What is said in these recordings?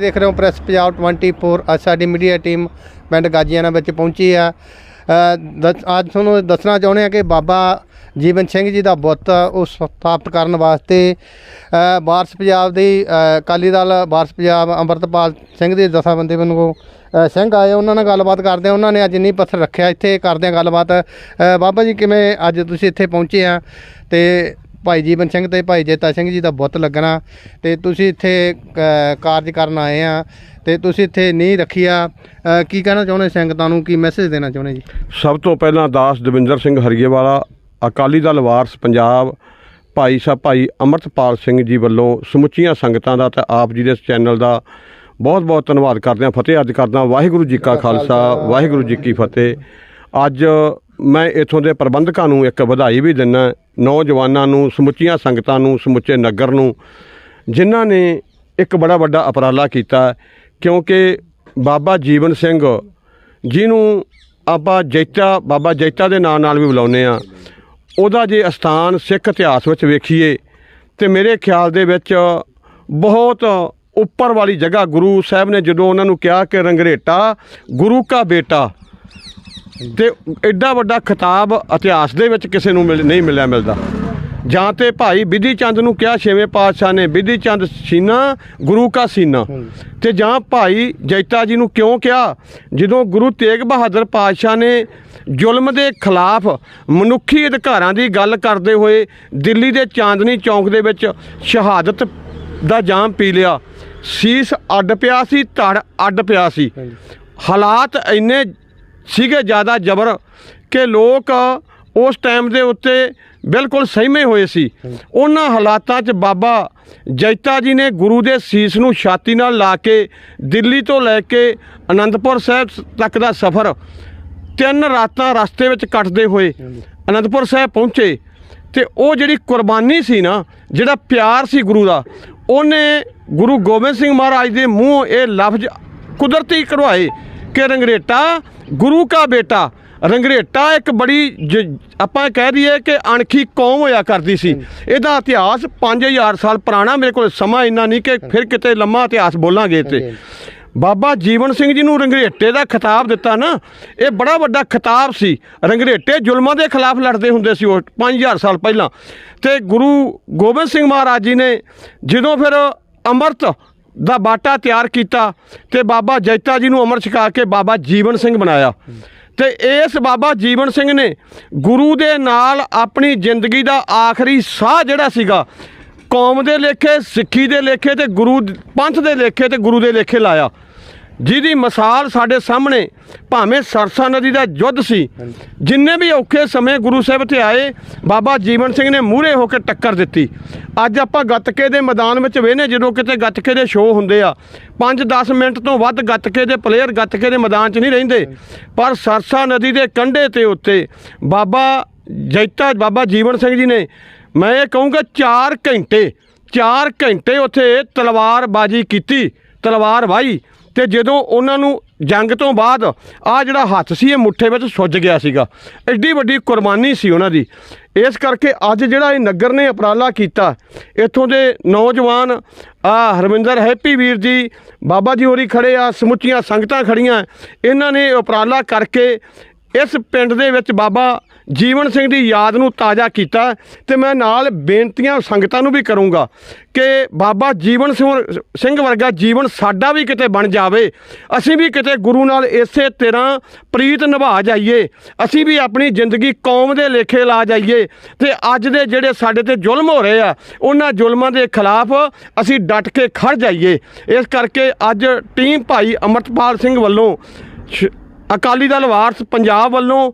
ਤੁਸੀਂ ਦੇਖ ਰਹੇ ਹੋ ਪ੍ਰੈਸ ਪੰਜਾਬ 24 ਅੱਜ ਸਾਡੀ ਮੀਡੀਆ ਟੀਮ ਪਿੰਡ ਗਾਜੀਆਣਾ ਵਿੱਚ ਪਹੁੰਚੀ ਆ। ਅ, ਅੱਜ ਤੁਹਾਨੂੰ ਦੱਸਣਾ ਚਾਹੁੰਦੇ ਆ ਕਿ ਬਾਬਾ ਜੀਵਨ ਸਿੰਘ ਜੀ ਦਾ ਬੁੱਤ ਉਹ ਸਥਾਪਿਤ ਕਰਨ ਵਾਸਤੇ ਅ, ਵਾਰਸ ਪੰਜਾਬ ਦੀ ਅਕਾਲੀ ਦਲ ਵਾਰਸ ਪੰਜਾਬ ਅੰਮ੍ਰਿਤਪਾਲ ਸਿੰਘ ਦੇ ਦਸਾਬੰਦੀ ਵੱਲੋਂ ਅ, ਸਿੰਘ ਆਏ। ਉਹਨਾਂ ਨਾਲ ਗੱਲਬਾਤ ਕਰਦੇ ਆ। ਉਹਨਾਂ ਨੇ ਅੱਜ ਨੀਂਹ ਪੱਥਰ ਰੱਖਿਆ। ਇੱਥੇ ਕਰਦੇ ਆ ਗੱਲਬਾਤ। ਬਾਬਾ ਜੀ ਕਿਵੇਂ ਅੱਜ ਤੁਸੀਂ ਇੱਥੇ ਪਹੁੰਚੇ ਆ? ਤੇ ਭਾਈ ਜੀਵਨ ਸਿੰਘ ਤੇ ਭਾਈ ਜੇਤਾ ਸਿੰਘ ਜੀ ਦਾ ਬੁੱਤ ਲੱਗਣਾ ਤੇ ਤੁਸੀਂ ਇੱਥੇ ਕਾਰਜ ਕਰਨ ਆਏ ਆ ਤੇ ਤੁਸੀਂ ਇੱਥੇ ਨਹੀਂ ਰੱਖੀ ਆ। ਅ, ਕੀ ਕਹਿਣਾ ਚਾਹੁੰਦੇ ਸੰਗਤਾਂ ਨੂੰ? ਕੀ ਮੈਸੇਜ ਦੇਣਾ ਚਾਹੁੰਦੇ ਜੀ? ਸਭ ਤੋਂ ਪਹਿਲਾਂ ਦਾਸ ਦਵਿੰਦਰ ਸਿੰਘ ਹਰੀਏਵਾਲਾ ਅਕਾਲੀ ਦਲ ਵਾਰਸ ਪੰਜਾਬ ਭਾਈ ਸਾਹਿਬ ਭਾਈ ਅਮਰਤਪਾਲ ਸਿੰਘ ਜੀ ਵੱਲੋਂ ਸਮੁੱਚੀਆਂ ਸੰਗਤਾਂ ਦਾ ਤੇ ਆਪ ਜੀ ਦੇ ਇਸ ਚੈਨਲ ਦਾ ਬਹੁਤ ਬਹੁਤ ਧੰਨਵਾਦ ਕਰਦੇ ਹਾਂ। ਫਤਿਹ ਅੱਜ ਕਰਦਾ ਵਾਹਿਗੁਰੂ ਜੀ ਕਾ ਖਾਲਸਾ। ਵਾਹਿਗੁਰੂ ਜੀ ਕੀ ਫਤਿਹ। ਅੱਜ ਮੈਂ ਇਥੋਂ ਦੇ ਪ੍ਰਬੰਧਕਾਂ ਨੂੰ ਇੱਕ ਵਧਾਈ ਵੀ ਦਿੰਦਾ ਨੌਜਵਾਨਾਂ ਨੂੰ, ਸਮੁੱਚੀਆਂ ਸੰਗਤਾਂ ਨੂੰ, ਸਮੁੱਚੇ ਨਗਰ ਨੂੰ, ਜਿਨ੍ਹਾਂ ਨੇ ਇੱਕ ਬੜਾ ਵੱਡਾ ਉਪਰਾਲਾ ਕੀਤਾ, ਕਿਉਂਕਿ ਬਾਬਾ ਜੀਵਨ ਸਿੰਘ ਜਿਹਨੂੰ ਆਪਾਂ ਜੈਤਾ, ਬਾਬਾ ਜੈਤਾ ਦੇ ਨਾਂ ਨਾਲ ਵੀ ਬੁਲਾਉਂਦੇ ਆ ਉਹਦਾ ਜੇ ਅਸਥਾਨ ਸਿੱਖ ਇਤਿਹਾਸ ਵਿੱਚ ਵੇਖੀਏ, ਤੇ ਮੇਰੇ ਖਿਆਲ ਦੇ ਵਿੱਚ ਬਹੁਤ ਉੱਪਰ ਵਾਲੀ ਜਗ੍ਹਾ ਗੁਰੂ ਸਾਹਿਬ ਨੇ ਜਦੋਂ ਉਹਨਾਂ ਨੂੰ ਕਿਹਾ ਕਿ ਰੰਗਰੇਟਾ, ਗੁਰੂ ਕਾ ਬੇਟਾ ਤੇ ਐਡਾ ਵੱਡਾ ਖਿਤਾਬ ਇਤਿਹਾਸ ਦੇ ਵਿੱਚ ਕਿਸੇ ਨੂੰ ਮਿਲ- ਨਹੀਂ ਮਿਲਿਆ ਮਿਲਦਾ। ਜਾਂ ਤੇ ਭਾਈ ਬਿਧੀ ਚੰਦ ਨੂੰ ਕਿਹਾ ਛੇਵੇਂ ਪਾਤਸ਼ਾਹ ਨੇ ਬਿਧੀ ਚੰਦ ਸੀਨਾ ਗੁਰੂ ਕਾ ਸੀਨਾ। ਤੇ ਜਾਂ ਭਾਈ ਜੈਤਾ ਜੀ ਨੂੰ ਕਿਉਂ ਕਿਹਾ? ਜਦੋਂ ਗੁਰੂ ਤੇਗ ਬਹਾਦਰ ਪਾਤਸ਼ਾਹ ਨੇ ਜ਼ੁਲਮ ਦੇ ਖਿਲਾਫ ਮਨੁੱਖੀ ਅਧਿਕਾਰਾਂ ਦੀ ਗੱਲ ਕਰਦੇ ਹੋਏ ਦਿੱਲੀ ਦੇ ਚਾਂਦਨੀ ਚੌਂਕ ਦੇ ਵਿੱਚ ਸ਼ਹਾਦਤ ਦਾ ਜਾਮ ਪੀ ਲਿਆ। ਸੀਸ ਅੱਡ ਪਿਆ ਸੀ ਧੜ ਅੱਡ ਪਿਆ ਸੀ। ਹਾਲਾਤ ਇੰਨੇ ਸੀਗੇ ਜ਼ਿਆਦਾ ਜ਼ਬਰ ਕਿ ਲੋਕ ਉਸ ਟਾਈਮ ਦੇ ਉੱਤੇ ਬਿਲਕੁਲ ਸਹਿਮੇ ਹੋਏ ਸੀ। ਉਹਨਾਂ ਹਾਲਾਤਾਂ 'ਚ ਬਾਬਾ ਜੈਤਾ ਜੀ ਨੇ ਗੁਰੂ ਦੇ ਸੀਸ ਨੂੰ ਛਾਤੀ ਨਾਲ ਲਾ ਕੇ ਦਿੱਲੀ ਤੋਂ ਲੈ ਕੇ ਅਨੰਦਪੁਰ ਸਾਹਿਬ ਤੱਕ ਦਾ ਸਫ਼ਰ ਤਿੰਨ ਰਾਤਾਂ ਰਸਤੇ ਵਿੱਚ ਕੱਟਦੇ ਹੋਏ ਅਨੰਦਪੁਰ ਸਾਹਿਬ ਪਹੁੰਚੇ ਤੇ ਉਹ ਜਿਹੜੀ ਕੁਰਬਾਨੀ ਸੀ ਨਾ, ਜਿਹੜਾ ਪਿਆਰ ਸੀ ਗੁਰੂ ਦਾ, ਉਹਨੇ ਗੁਰੂ ਗੋਬਿੰਦ ਸਿੰਘ ਮਹਾਰਾਜ ਦੇ ਮੂੰਹ ਇਹ ਲਫ਼ਜ਼ ਕੁਦਰਤੀ ਕਢਵਾਏ ਕਿ ਰੰਗਰੇਟਾ ਗੁਰੂ ਕਾ ਬੇਟਾ ਰੰਗਰੇਟਾ ਇੱਕ ਬੜੀ ਆਪਾਂ ਕਹਿ ਦਈਏ ਕਿ ਅਣਖੀ ਕੌਮ ਹੋਇਆ ਕਰਦੀ ਸੀ। ਇਹਦਾ ਇਤਿਹਾਸ 5000 ਸਾਲ ਪੁਰਾਣਾ ਮੇਰੇ ਕੋਲ ਸਮਾਂ ਇੰਨਾ ਨਹੀਂ ਕਿ ਫਿਰ ਕਿਤੇ ਲੰਮਾ ਇਤਿਹਾਸ ਬੋਲਾਂਗੇ ਤੇ ਬਾਬਾ ਜੀਵਨ ਸਿੰਘ ਜੀ ਨੂੰ ਰੰਗਰੇਟੇ ਦਾ ਖਿਤਾਬ ਦਿੱਤਾ ਨਾ ਇਹ ਬੜਾ ਵੱਡਾ ਖਿਤਾਬ ਸੀ। ਰੰਗਰੇਟੇ ਜ਼ੁਲਮਾਂ ਦੇ ਖਿਲਾਫ ਲੜਦੇ ਹੁੰਦੇ ਸੀ ਉਹ 5000 ਸਾਲ ਪਹਿਲਾਂ। ਤੇ ਗੁਰੂ ਗੋਬਿੰਦ ਸਿੰਘ ਮਹਾਰਾਜ ਜੀ ਨੇ ਜਦੋਂ ਫਿਰ ਅੰਮ੍ਰਿਤ ਦਾ ਬਾਟਾ ਤਿਆਰ ਕੀਤਾ ਤੇ ਬਾਬਾ ਜੈਤਾ ਜੀ ਨੂੰ ਅੰਮ੍ਰਿਤ ਛਕਾ ਕੇ ਬਾਬਾ ਜੀਵਨ ਸਿੰਘ ਬਣਾਇਆ। ਤੇ ਇਸ ਬਾਬਾ ਜੀਵਨ ਸਿੰਘ ਨੇ ਗੁਰੂ ਦੇ ਨਾਲ ਆਪਣੀ ਜ਼ਿੰਦਗੀ ਦਾ ਆਖਰੀ ਸਾਹ ਜਿਹੜਾ ਸੀਗਾ, ਕੌਮ ਦੇ ਲੇਖੇ, ਸਿੱਖੀ ਦੇ ਲੇਖੇ ਤੇ ਗੁਰੂ ਪੰਥ ਦੇ ਲੇਖੇ ਤੇ ਗੁਰੂ ਦੇ ਲੇਖੇ ਲਾਇਆ। ਜਿਹਦੀ ਮਿਸਾਲ ਸਾਡੇ ਸਾਹਮਣੇ ਭਾਵੇਂ ਸਰਸਾ ਨਦੀ ਦਾ ਯੁੱਧ ਸੀ ਜਿੰਨੇ ਵੀ ਔਖੇ ਸਮੇਂ ਗੁਰੂ ਸਾਹਿਬ ਤੇ ਆਏ ਬਾਬਾ ਜੀਵਨ ਸਿੰਘ ਨੇ ਮੂਹਰੇ ਹੋ ਕੇ ਟੱਕਰ ਦਿੱਤੀ। ਅੱਜ ਆਪਾਂ ਗੱਤਕੇ ਦੇ ਮੈਦਾਨ ਵਿੱਚ ਵੇਨੇ ਜਦੋਂ ਕਿਤੇ ਗੱਤਕੇ ਦੇ ਸ਼ੋਅ ਹੁੰਦੇ ਆ। 5-10 ਮਿੰਟ ਤੋਂ ਵੱਧ ਗੱਤਕੇ ਦੇ ਪਲੇਅਰ ਗੱਤਕੇ ਦੇ ਮੈਦਾਨ 'ਚ ਨਹੀਂ ਰਹਿੰਦੇ। ਪਰ ਸਰਸਾ ਨਦੀ ਦੇ ਕੰਢੇ ਤੇ ਉੱਤੇ ਬਾਬਾ ਜੈਤਾ ਬਾਬਾ ਜੀਵਨ ਸਿੰਘ ਜੀ ਨੇ ਮੈਂ ਇਹ ਕਹੂੰਗਾ 4 ਘੰਟੇ 4 ਘੰਟੇ ਉੱਥੇ ਤਲਵਾਰਬਾਜ਼ੀ ਕੀਤੀ ਤਲਵਾਰ ਵਾਹੀ। ਤੇ ਜਦੋਂ ਉਹਨਾਂ ਨੂੰ ਜੰਗ ਤੋਂ ਬਾਅਦ ਆ ਜਿਹੜਾ ਹੱਥ ਸੀ, ਇਹ ਮੁੱਠੇ ਵਿੱਚ ਸੁੱਜ ਗਿਆ ਸੀਗਾ। ਐਡੀ ਵੱਡੀ ਕੁਰਬਾਨੀ ਸੀ ਉਹਨਾਂ ਦੀ। ਇਸ ਕਰਕੇ ਅੱਜ ਜਿਹੜਾ ਇਹ ਨਗਰ ਨੇ ਉਪਰਾਲਾ ਕੀਤਾ, ਇੱਥੋਂ ਦੇ ਨੌਜਵਾਨ, ਆ ਹਰਮਿੰਦਰ ਹੈਪੀ ਵੀਰ ਜੀ, ਬਾਬਾ ਜੀ ਹੋਰੀ ਖੜੇ ਆ, ਸਮੁੱਚੀਆਂ ਸੰਗਤਾਂ ਖੜੀਆਂ। ਇਹਨਾਂ ਨੇ ਉਪਰਾਲਾ ਕਰਕੇ ਇਸ ਪਿੰਡ ਦੇ ਵਿੱਚ ਬਾਬਾ ਜੀਵਨ ਸਿੰਘ ਦੀ ਯਾਦ ਨੂੰ ਤਾਜ਼ਾ ਕੀਤਾ ਤੇ ਮੈਂ ਨਾਲ ਬੇਨਤੀਆਂ ਸੰਗਤਾਂ ਨੂੰ ਵੀ ਕਰੂੰਗਾ ਕਿ ਬਾਬਾ ਜੀਵਨ ਸਿੰਘ ਵਰਗਾ ਜੀਵਨ ਸਾਡਾ ਵੀ ਕਿਤੇ ਬਣ ਜਾਵੇ, ਅਸੀਂ ਵੀ ਕਿਤੇ ਗੁਰੂ ਨਾਲ ਇਸੇ ਤਰ੍ਹਾਂ ਪ੍ਰੀਤ ਨਿਭਾ ਜਾਈਏ, ਅਸੀਂ ਵੀ ਆਪਣੀ ਜ਼ਿੰਦਗੀ ਕੌਮ ਦੇ ਲੇਖੇ ਲਾ ਜਾਈਏ ਤੇ ਅੱਜ ਦੇ ਜਿਹੜੇ ਸਾਡੇ ਤੇ ਜ਼ੁਲਮ ਹੋ ਰਹੇ ਆ, ਉਹਨਾਂ ਜ਼ੁਲਮਾਂ ਦੇ ਖਿਲਾਫ ਅਸੀਂ ਡਟ ਕੇ ਖੜ ਜਾਈਏ। ਇਸ ਕਰਕੇ ਅੱਜ ਟੀਮ ਭਾਈ ਅਮਰਤਪਾਲ ਸਿੰਘ ਵੱਲੋਂ ਸ਼- ਅਕਾਲੀ ਦਲ ਵਾਰਸ ਪੰਜਾਬ ਵੱਲੋਂ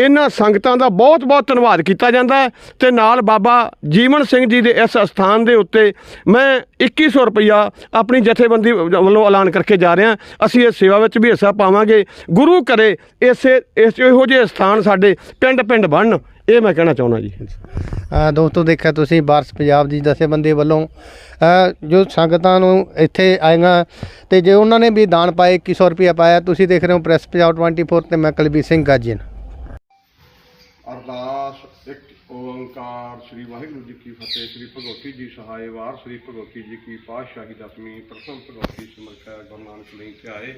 ਇਹਨਾਂ ਸੰਗਤਾਂ ਦਾ ਬਹੁਤ ਬਹੁਤ ਧੰਨਵਾਦ ਕੀਤਾ ਜਾਂਦਾ ਹੈ ਤੇ ਨਾਲ ਬਾਬਾ ਜੀਵਨ ਸਿੰਘ ਜੀ ਦੇ ਇਸ ਸਥਾਨ ਦੇ ਉੱਤੇ ਮੈਂ 2100 ਰੁਪਇਆ ਆਪਣੀ ਜਥੇਬੰਦੀ ਵੱਲੋਂ ਐਲਾਨ ਕਰਕੇ ਜਾ ਰਿਹਾ। ਅਸੀਂ ਇਸ ਸੇਵਾ ਵਿੱਚ ਵੀ ਹਿੱਸਾ ਪਾਵਾਂਗੇ। ਗੁਰੂ ਕਰੇ ਇਸੇ, ਇਸ ਇਹੋ ਜਿਹੇ ਸਥਾਨ ਸਾਡੇ ਪਿੰਡ ਪਿੰਡ ਬਣਨ। ਇਹ ਮੈਂ ਕਹਿਣਾ ਚਾਹੁੰਦਾ ਜੀ। ਦੋਸਤੋ, ਦੇਖਿਆ ਤੁਸੀਂ, ਬਾਰਸ ਪੰਜਾਬ ਦੀ ਦਸੇਬੰਦੀ ਵੱਲੋਂ। ਜੋ ਸੰਗਤਾਂ ਨੂੰ ਇੱਥੇ ਆਏਗਾ ਤੇ ਜੇ ਉਹਨਾਂ ਨੇ ਵੀ ਦਾਨ ਪਾਏ 2100 ਰੁਪਇਆ ਪਾਇਆ, ਤੁਸੀਂ ਦੇਖ ਰਹੇ ਹੋ ਪ੍ਰੈਸ ਪੰਜਾਬ 24 ਤੇ ਮੈਂ ਕੁਲਬੀਰ ਸਿੰਘ ਗਾਜੀਨ ਅਰਦਾਸ, ਇੱਕ ਓੰਕਾਰ, ਸ੍ਰੀ ਵਾਹਿਗੁਰੂ ਜੀ ਕੀ ਫਤਿਹ, ਸ੍ਰੀ ਭਗਵਤੀ ਜੀ ਸਹਾਇ ਵਾਰ, ਸ੍ਰੀ ਭਗਵਤੀ ਜੀ ਕੀ ਪਾਤਸ਼ਾਹੀ ਦਸਵੀਂ ਪ੍ਰਥਮ ਭਗਵਤੀ ਸਿਮਰਖੈ ਗੁਰੂ ਨਾਨਕ ਲਈ ਧਿਆਏ।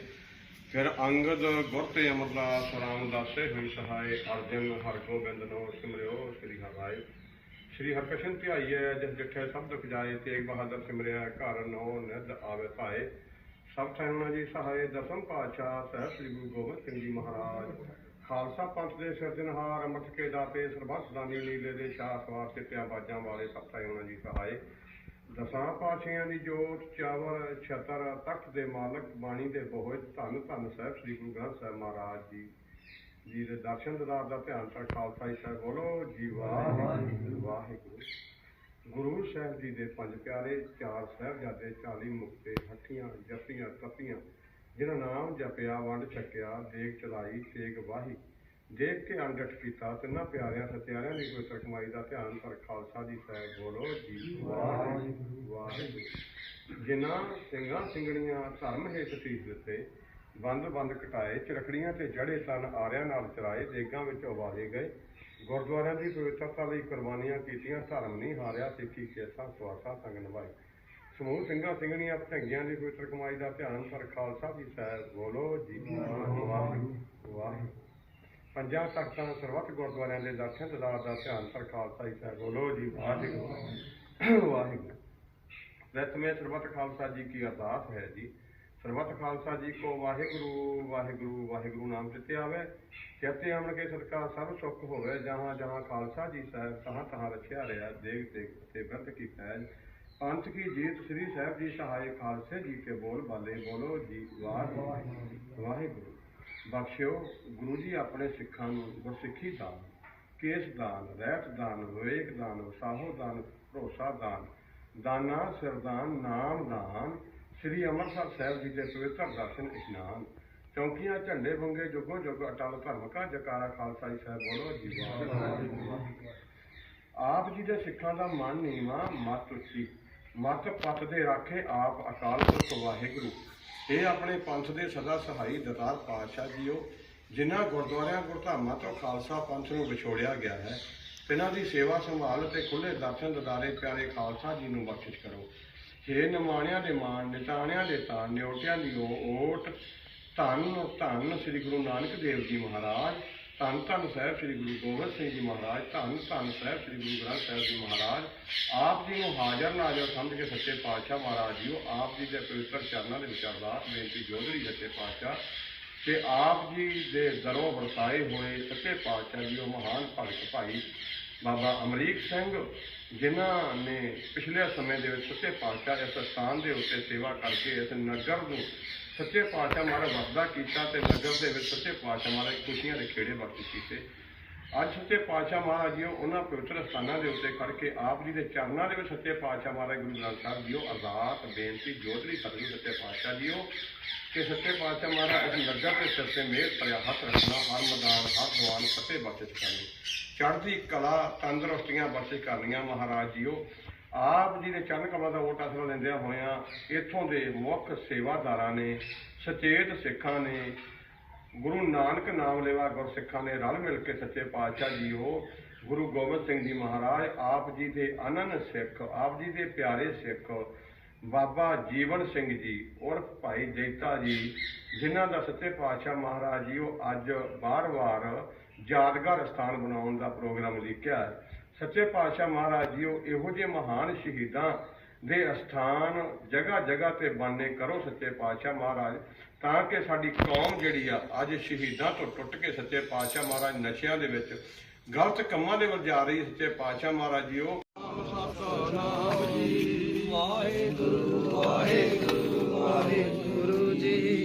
ਫਿਰ ਅੰਗਦ, ਗੁਰ ਤੇ ਅਮਰਦਾਸ ਰਾਮਦਾਸੇ ਹੋਈ ਸਹਾਇ ਅਰਜਨ, ਹਰ ਗੋਬਿੰਦ ਨੋ ਸਿਮਰਿਓ, ਸ੍ਰੀ ਹਰਿ ਸ੍ਰੀ ਹਰਿਕ੍ਰਿਸ਼ਨ ਧਿਆਈਐ, ਜਿਸ ਡਿਠੇ ਸਭ ਦੁਖ ਜਾਏ ਤੇਗ ਬਹਾਦਰ ਸਿਮਰਿਆ, ਘਰ ਨੋ ਨਿਧ ਆਵੇ ਭਾਏ। ਸਭ ਥਾਈਆਂ ਜੀ ਸਹਾਇ ਦਸਮ ਪਾਤਸ਼ਾਹ ਸਹਿਬ ਸ੍ਰੀ ਗੁਰੂ ਗੋਬਿੰਦ ਸਿੰਘ ਜੀ ਮਹਾਰਾਜ। ਖਾਲਸਾ ਪੰਥ ਦੇ ਸਿਰਜਣਹਾਰ ਅੰਮ੍ਰਿਤ ਕੇ ਦਾਤੇ ਸਰਬੱਤ ਦਾਨੀ ਨੀਲੇ ਦੇ ਸ਼ਾਹ ਸਵਾਰ ਸਿੱਤਿਆਂ ਬਾਜਾਂ ਵਾਲੇ ਸਭ ਥਾਈਆਂ ਜੀ ਸਹਾਇ ਦਸਾਂ ਪਾਤਸ਼ਾਹਾਂ ਦੀ ਜੋਤ ਚਾਵਰ ਛਤਰ, ਤਖਤ ਦੇ ਮਾਲਕ, ਬਾਣੀ ਦੇ ਬੋਝ ਧੰਨ ਧੰਨ ਸਾਹਿਬ ਸ੍ਰੀ ਗੁਰੂ ਗ੍ਰੰਥ ਸਾਹਿਬ ਮਹਾਰਾਜ ਜੀ। ਜੀ ਦੇ ਦਰਸ਼ਨ ਦਰਾਰ ਦਾ ਧਿਆਨ ਤਾਂ ਖਾਲਸਾ ਜੀ ਸਾਹਿਬ ਬੋਲੋ ਜੀ ਵਾਹਿਗੁਰੂ ਵਾਹਿਗੁਰੂ। ਗੁਰੂ ਸਾਹਿਬ ਜੀ ਦੇ ਪੰਜ ਪਿਆਰੇ, ਚਾਰ ਸਾਹਿਬਜ਼ਾਦੇ 40 ਮੁਕਤੇ, ਹੱਠੀਆਂ ਜੱਪੀਆਂ ਤਪੀਆਂ ਜਿਨ੍ਹਾਂ ਨਾਮ ਜਪਿਆ, ਵੰਡ ਛਕਿਆ, ਦੇਗ ਚਲਾਈ, ਤੇਗ ਵਾਹੀ। ਦੇਖ ਕੇ ਅੰਡਟ ਕੀਤਾ, ਤਿੰਨਾਂ ਪਿਆਰਿਆਂ ਸਤਿਆਰਿਆਂ ਦੀ ਕੋਈ ਕਮਾਈ ਦਾ ਧਿਆਨ ਪਰ ਖਾਲਸਾ ਜੀ ਸਾਹਿਬ ਬੋਲੋ, ਜੀ ਵਾਹਿਗੁਰੂ ਵਾਹਿਗੁਰੂ। ਜਿਨ੍ਹਾਂ ਸਿੰਘਾਂ ਸਿੰਘਣੀਆਂ ਧਰਮ ਹੇਠ ਸੀਸ ਦਿੱਤੇ, ਬੰਦ ਬੰਦ ਕਟਾਏ, ਚਰਖੜੀਆਂ ਤੇ ਜੜੇ ਤਨ ਆਰਿਆਂ ਨਾਲ ਚਰਾਏ, ਦੇਗਾਂ ਵਿੱਚ ਉਬਾਲੇ ਗਏ। ਗੁਰਦੁਆਰਿਆਂ ਦੀ ਪਵਿੱਤਰਤਾ ਲਈ ਕੁਰਬਾਨੀਆਂ ਕੀਤੀਆਂ, ਧਰਮ ਨਹੀਂ ਹਾਰਿਆ, ਸਿੱਖੀ ਕੇਸਾਂ, ਸਵਾਸਾਂ ਸੰਗ ਨਿਭਾਈ ਸਮੂਹ ਸਿੰਘਾਂ ਸਿੰਘਣੀਆਂ ਭਟੰਗੀਆਂ ਦੀ ਪਵਿੱਤਰ ਕਮਾਈ ਦਾ ਧਿਆਨ ਪਰ ਖਾਲਸਾ ਜੀ ਸਾਹਿਬ ਬੋਲੋ ਜੀ ਵਾਹਿਗੁਰੂ ਵਾਹਿਗੁਰੂ। ਪੰਜਾਂ ਤਖਤਾਂ ਸਰਬੱਤ ਗੁਰਦੁਆਰਿਆਂ ਦੇ ਦਰਸ਼ਨ ਦਿਦਾਰ ਦਾ ਧਿਆਨ ਪਰ ਖਾਲਸਾ ਜੀ ਸਾਹਿਬ ਬੋਲੋ ਜੀ, ਵਾਹਿਗੁਰੂ। ਵਾਹਿਗੁਰੂ। ਪ੍ਰਥਮੇ ਸਰਬੱਤ ਖਾਲਸਾ ਜੀ ਕੀ ਅਰਦਾਸ ਹੈ ਜੀ। ਸਰਬੱਤ ਖਾਲਸਾ ਜੀ ਕੋ ਵਾਹਿਗੁਰੂ ਵਾਹਿਗੁਰੂ ਵਾਹਿਗੁਰੂ ਨਾਮ ਚਿਤੇ ਆਵੇ। ਚਿਤੇ ਆਵਣ ਕੇ ਸਦਕਾ ਸਭ ਸੁਖ ਹੋਵੇ। ਜਹਾਂ ਜਹਾਂ ਖਾਲਸਾ ਜੀ ਸਾਹਿਬ ਤਹਾਂ ਤਹਾਂ ਰਖਿਆ ਰਿਹਾ ਦੇਗ ਤੇ ਤੇ ਬਿਰਤ ਕੀ ਪੈਜ ਪੰਥ ਕੀ ਜੀਤ ਸ੍ਰੀ ਸਾਹਿਬ ਜੀ ਸਹਾਇ ਖਾਲਸੇ ਜੀ ਕੇ ਬੋਲ ਬਾਲੇ ਬੋਲੋ ਜੀ ਵਾਹਿਗੁਰੂ ਵਾਹਿਗੁਰੂ। ਬਖਸ਼ਿਓ ਗੁਰੂ ਜੀ ਆਪਣੇ ਸਿੱਖਾਂ ਨੂੰ ਗੁਰਸਿੱਖੀ ਦਾਨ ਕੇਸ ਦਾਨ ਰਹਿਤ ਦਾਨ ਵਿਵੇਕ ਦਾਨ ਉਸਾਹੋ ਦਾਨ ਭਰੋਸਾ ਦਾਨ ਦਾਨਾ ਸਿਰਦਾਨ ਨਾਮ ਦਾਨ ਸ੍ਰੀ ਅੰਮ੍ਰਿਤਸਰ ਸਾਹਿਬ ਜੀ ਦੇ ਪਵਿੱਤਰ ਦਰਸ਼ਨ ਇਸ਼ਨਾਨ ਚੌਂਕੀਆਂ ਝੰਡੇ ਬੰਗੇ ਜੁਗੋ ਜੁਗ ਅਟਲ ਧਰਮ ਕਾ ਜਕਾਰਾ ਖਾਲਸਾ ਜੀ ਸਾਹਿਬ ਬੋਲੋ ਜੀ ਵਾਹਿਗੁਰੂ। ਆਪ ਜੀ ਦੇ ਸਿੱਖਾਂ ਦਾ ਮਨ ਨੀਵਾ ਮਤ ਉੱਚੀ ਮਤ ਪਤ ਦੇ ਰਾਖੇ ਆਪ ਅਕਾਲ ਪੁਰਖ ਵਾਹਿਗੁਰੂ। ਇਹ ਆਪਣੇ ਪੰਥ ਦੇ ਸਦਾ ਸਹਾਈ ਦਤਾਰ ਪਾਤਸ਼ਾਹ ਜੀਓ, ਜਿਨ੍ਹਾਂ ਗੁਰਦੁਆਰਿਆਂ, ਗੁਰਧਾਮਾਂ ਤੋਂ ਖਾਲਸਾ ਪੰਥ ਨੂੰ ਵਿਛੋੜਿਆ ਗਿਆ ਹੈ। ਇਹਨਾਂ ਦੀ ਸੇਵਾ ਸੰਭਾਲ ਤੇ ਖੁੱਲੇ ਦਰਸ਼ਨ ਦਿਦਾਰੇ ਪਿਆਰੇ ਖਾਲਸਾ ਜੀ ਨੂੰ ਬਖਸ਼ਿਸ਼ ਕਰੋ। ਹੇ ਨਿਮਾਣਿਆਂ ਦੇ ਮਾਣ, ਨਿਤਾਣਿਆਂ ਦੇ ਤਾਣ, ਨਿਉਟਿਆਂ ਦੀ ਓ- ਓਟ। ਧੰਨ ਧੰਨ ਸ੍ਰੀ ਗੁਰੂ ਨਾਨਕ ਦੇਵ ਜੀ ਮਹਾਰਾਜ। ਧੰਨ ਧੰਨ ਸਾਹਿਬ ਸ੍ਰੀ ਗੁਰੂ ਗੋਬਿੰਦ ਸਿੰਘ ਜੀ ਮਹਾਰਾਜ, ਧੰਨ ਧੰਨ ਸਾਹਿਬ ਸ੍ਰੀ ਗੁਰੂ ਗ੍ਰੰਥ ਸਾਹਿਬ ਜੀ ਮਹਾਰਾਜ। ਆਪ ਜੀ ਨੂੰ ਹਾਜ਼ਰ ਨਾਜ਼ਰ ਸਮਝ ਕੇ ਸੱਚੇ ਪਾਤਸ਼ਾਹ ਮਹਾਰਾਜ ਜੀਓ। ਆਪ ਜੀ ਦੇ ਪਵਿੱਤਰ ਚਰਨਾਂ ਦੇ ਵਿੱਚ ਅਰਦਾਸ ਬੇਨਤੀ ਜੋਦਰੀ ਸੱਚੇ ਪਾਤਸ਼ਾਹ। ਕਿ ਆਪ ਜੀ ਦੇ ਦਰੋਂ ਵਰਤਾਏ ਹੋਏ ਸੱਚੇ ਪਾਤਸ਼ਾਹ ਜੀਓ, ਮਹਾਨ ਭਗਤ ਭਾਈ ਬਾਬਾ ਅਮਰੀਕ ਸਿੰਘ, ਜਿਨ੍ਹਾਂ ਨੇ ਪਿਛਲੇ ਸਮੇਂ ਦੇ ਵਿੱਚ ਸੱਚੇ ਪਾਤਸ਼ਾਹ ਇਸ ਸਥਾਨ ਦੇ ਉੱਤੇ ਸੇਵਾ ਕਰਕੇ ਇਸ ਨਗਰ ਨੂੰ ਸੱਚੇ ਪਾਤਸ਼ਾਹ ਮਹਾਰਾਜ ਵਰਦਾ ਕੀਤਾ ਤੇ ਨਗਰ ਦੇ ਵਿੱਚ ਸੱਚੇ ਪਾਤਸ਼ਾਹ ਮਹਾਰਾਜ ਖੁਸ਼ੀਆਂ ਦੇ ਖੇੜੇ ਬਖਸ਼ ਕੀਤੇ। ਅੱਜ ਸੱਚੇ ਪਾਤਸ਼ਾਹ ਮਹਾਰਾਜ ਜੀ ਉਹਨਾਂ ਪਵਿੱਤਰ ਸਥਾਨਾਂ ਦੇ ਉੱਤੇ ਖੜ ਕੇ ਆਪ ਜੀ ਦੇ ਚਰਨਾਂ ਦੇ ਵਿੱਚ ਸੱਚੇ ਪਾਤਸ਼ਾਹ ਮਹਾਰਾਜ ਗੁਰੂ ਗ੍ਰੰਥ ਸਾਹਿਬ ਜੀਓ, ਅਰਦਾਸ, ਬੇਨਤੀ ਜੋਤਰੀ ਕਰਨੀ ਸੱਚੇ ਪਾਤਸ਼ਾਹ ਜੀਓ। ਕਿ ਸੱਚੇ ਪਾਤਸ਼ਾਹ ਮਹਾਰਾਜ ਇਸ ਨਗਰ ਦੇ ਸਿਰ ਤੇ ਮਿਹਰ ਭਰਿਆ ਹੱਥ ਰੱਖਣਾ, ਹਰ ਮੈਦਾਨ, ਹਰ ਜਵਾਨ ਫਤਿਹ ਬਖਸ਼ਿਸ਼ ਕਰਨੀ। ਚੜ੍ਹਦੀ ਕਲਾ ਤੰਦਰੁਸਤੀਆਂ ਬਖਸ਼ਿਸ਼ ਕਰਨੀਆਂ ਮਹਾਰਾਜ ਜੀਓ। ਆਪ ਜੀ ਦੇ ਚਰਨ ਕਮਲਾਂ ਦਾ ਓਟ ਅਸਰ ਲੈਂਦਿਆਂ ਹੋਇਆਂ ਇੱਥੋਂ ਦੇ ਮੁੱਖ ਸੇਵਾਦਾਰਾਂ ਨੇ, ਸਚੇਤ ਸਿੱਖਾਂ ਨੇ, ਗੁਰੂ ਨਾਨਕ ਨਾਮ ਲੈਵਾ ਗੁਰਸਿੱਖਾਂ ਨੇ ਰਲ ਮਿਲ ਕੇ ਸੱਚੇ ਪਾਤਸ਼ਾਹ ਜੀਓ, ਗੁਰੂ ਗੋਬਿੰਦ ਸਿੰਘ ਜੀ ਮਹਾਰਾਜ, ਆਪ ਜੀ ਦੇ ਅਨੰਨ ਸਿੱਖ, ਆਪ ਜੀ ਦੇ ਪਿਆਰੇ ਸਿੱਖ, ਬਾਬਾ ਜੀਵਨ ਸਿੰਘ ਜੀ ਔਰ ਭਾਈ ਜੈਤਾ ਜੀ, ਜਿਨ੍ਹਾਂ ਦਾ ਸੱਚੇ ਪਾਤਸ਼ਾਹ ਮਹਾਰਾਜ ਜੀ ਉਹ ਅੱਜ ਬਾਰ-ਬਾਰ ਯਾਦਗਾਰ ਸਥਾਨ ਬਣਾਉਣ ਦਾ ਪ੍ਰੋਗਰਾਮ ਲਿਖਿਆ ਹੈ। ਸੱਚੇ ਪਾਤਸ਼ਾਹ ਮਹਾਰਾਜ ਜੀ ਉਹ ਇਹੋ ਜਿਹੇ ਮਹਾਨ ਸ਼ਹੀਦਾਂ ਦੇ ਅਸਥਾਨ ਜਗ੍ਹਾ ਜਗ੍ਹਾ ਤੇ ਬਾਨੇ ਕਰੋ ਸੱਚੇ ਪਾਤਸ਼ਾਹ ਮਹਾਰਾਜ। ਤਾਂ ਕਿ ਸਾਡੀ ਕੌਮ ਜਿਹੜੀ ਆ, ਅੱਜ ਸ਼ਹੀਦਾਂ ਤੋਂ ਟੁੱਟ ਕੇ ਸੱਚੇ ਪਾਤਸ਼ਾਹ ਮਹਾਰਾਜ ਨਸ਼ਿਆਂ ਦੇ ਵਿੱਚ ਗਲਤ ਕੰਮਾਂ ਦੇ ਵੱਲ ਜਾ ਰਹੀ ਸੱਚੇ ਪਾਤਸ਼ਾਹ ਮਹਾਰਾਜ ਜੀ ਉਹ ਗੁਰੂ ਜੀ।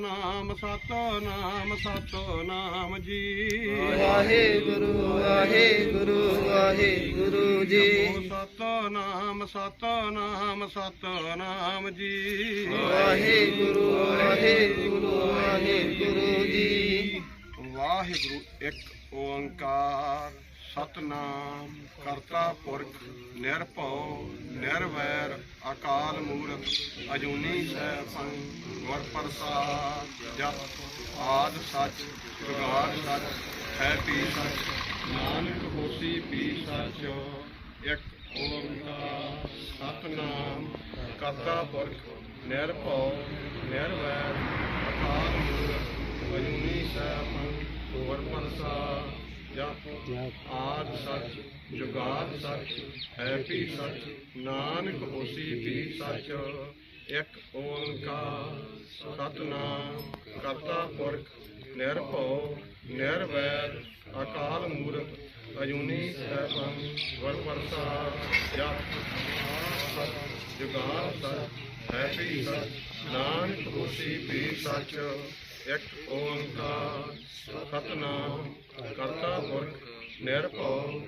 ਸਤਨਾਮ ਸਤਨਾਮ ਸਤਨਾਮ ਜੀ। ਵਾਹਿਗੁਰੂ ਵਾਹਿਗੁਰੂ ਵਾਹਿਗੁਰੂ ਜੀ। ਸਤਨਾਮ ਸਤਨਾਮ ਸਤਨਾਮ ਜੀ। ਵਾਹਿਗੁਰੂ ਵਾਹਿਗੁਰੂ ਵਾਹਿਗੁਰੂ ਜੀ। ਵਾਹਿਗੁਰੂ ਇੱਕ ਓੰਕਾਰ ਸਤਨਾਮ ਕਰਤਾ ਪੁਰਖ ਨਿਰਭਉ ਨਿਰਵੈਰ ਅਕਾਲ ਮੂਰਤ ਅਜੂਨੀ ਸੈਭੰ ਗੁਰ ਪ੍ਰਸਾਦ ਜਪ ਆਦ ਸੱਚ ਜੁਗਾਦ ਸੱਚ ਹੈ ਪੀ ਸੱਚ ਨਾਨਕ ਹੋਸੀ ਪੀ ਸੱਚ ਇੱਕ ਓੰਕਾਰ ਸਤਨਾਮ। ਕਰਤਾ ਪੁਰਖ ਨਿਰਭਉ ਨਿਰਵੈਰ ਅਕਾਲ ਮੂਰਤ ਅਜੂਨੀ ਸੈਭੰ ਗੁਰ ਪ੍ਰਸਾਦ ਜਪ ਆਦ ਸੱਚ ਜੁਗਾਦ ਸੱਚ ਹੈਪੀ ਸੱਚ, ਨਾਨਕ ਹੋਸੀ ਪੀ ਸੱਚ, ਇੱਕ ਓੰਕਾਰ, ਸਤਨਾਮ, ਕਰਤਾ ਪੁਰਖ, ਨਿਰਭਉ, ਨਿਰਵੈਰ, ਅਕਾਲ ਮੂਰਤ ਅਜੂਨੀ ਸੈਭੰ ਗੁਰ ਪ੍ਰਸਾਦ ਜਪ ਆਦ ਸੱਚ ਜੁਗਾਦ ਸੱਚ ਹੈ ਨਾਨਕ ਹੋਸੀ ਪੀ ਸੱਚ, ਇੱਕ ਓੰਕਾਰ, ਸਤਨਾਮ, ਕਰਤਾ ਪੁਰਖ ਨਿਰਭਉ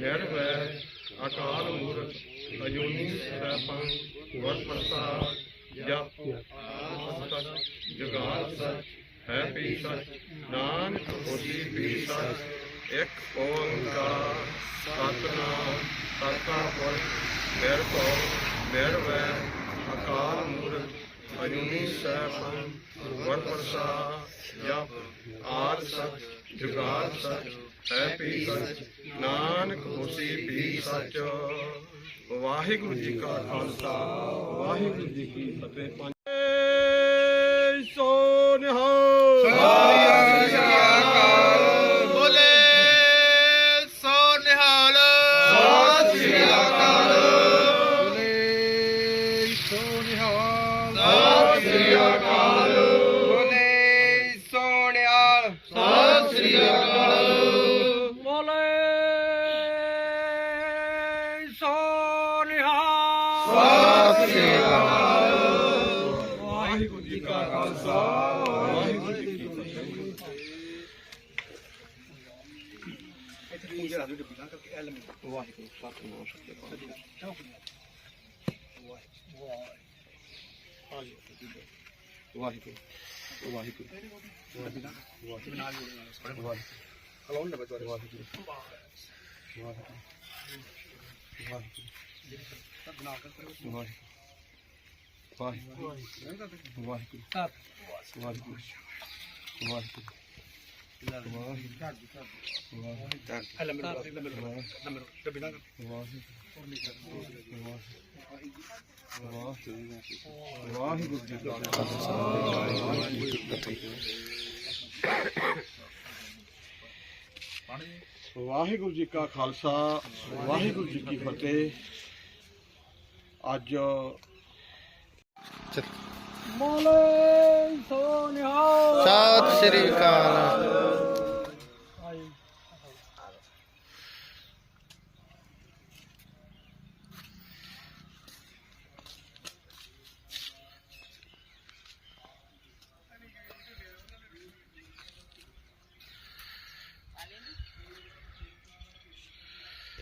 ਨਿਰਵੈਰ ਅਕਾਲ ਮੂਰਤ ਅਜੂਨੀ ਸੈਭੰ, ਗੁਰ ਪ੍ਰਸਾਦ, ਜਪ ਸੱਚ ਜੁਗਾਦ ਸੱਚ, ਹੈ ਪੀ ਸੱਚ, ਨਾਨਕ ਹੋਸੀ ਪੀ ਸੱਚ, ਇੱਕ ਓੰਕਾਰ, ਸਤਨਾਮ ਕਰਤਾ ਪੁਰਖ ਨਿਰਭਉ ਨਿਰਵੈਰ ਅਕਾਲ ਮੂਰਤ ਅਜੂਨੀ ਸੈਭੰ, ਗੁਰ ਪ੍ਰਸਾਦ, ਜਪ ਆਦ ਸੱਚ, ਜੁਗਾਦ ਹੈ ਪੀ ਸੱਚ। ਨਾਨਕ ਹੋਸੀ ਪੀ ਸੱਚ। ਵਾਹਿਗੁਰੂ ਜੀ ਕਾ ਖਾਲਸਾ। ਵਾਹਿਗੁਰੂ ਜੀ ਕੀ ਫਤਿਹ। ਪੰਜ ਸੋ ਬੋਲੇ ਵਾਹਿਗੁਰੂ। ਸਤਿਨਾਮ ਸੱਚੇ ਪਾਤਸ਼ਾਹ ਵਾਹਿਗੁਰੂ ਵਾਹਿਗੁਰੂ ਵਾਹਿਗੁਰੂ ਵਾਹਿਗੁਰੂ ਵਾਹਿਗੁਰੂ ਵਾਹਿਗੁਰੂ ਵਾਹਿਗੁਰੂ ਜੀ ਕਾ ਖਾਲਸਾ ਵਾਹਿਗੁਰੂ ਵਾਹਿਗੁਰੂ ਜੀ ਕਾ ਖਾਲਸਾ ਵਾਹਿਗੁਰੂ ਜੀ ਕੀ ਫਤਿਹ। ਅੱਜ ਸਤਿ ਸ੍ਰੀ ਅਕਾਲ।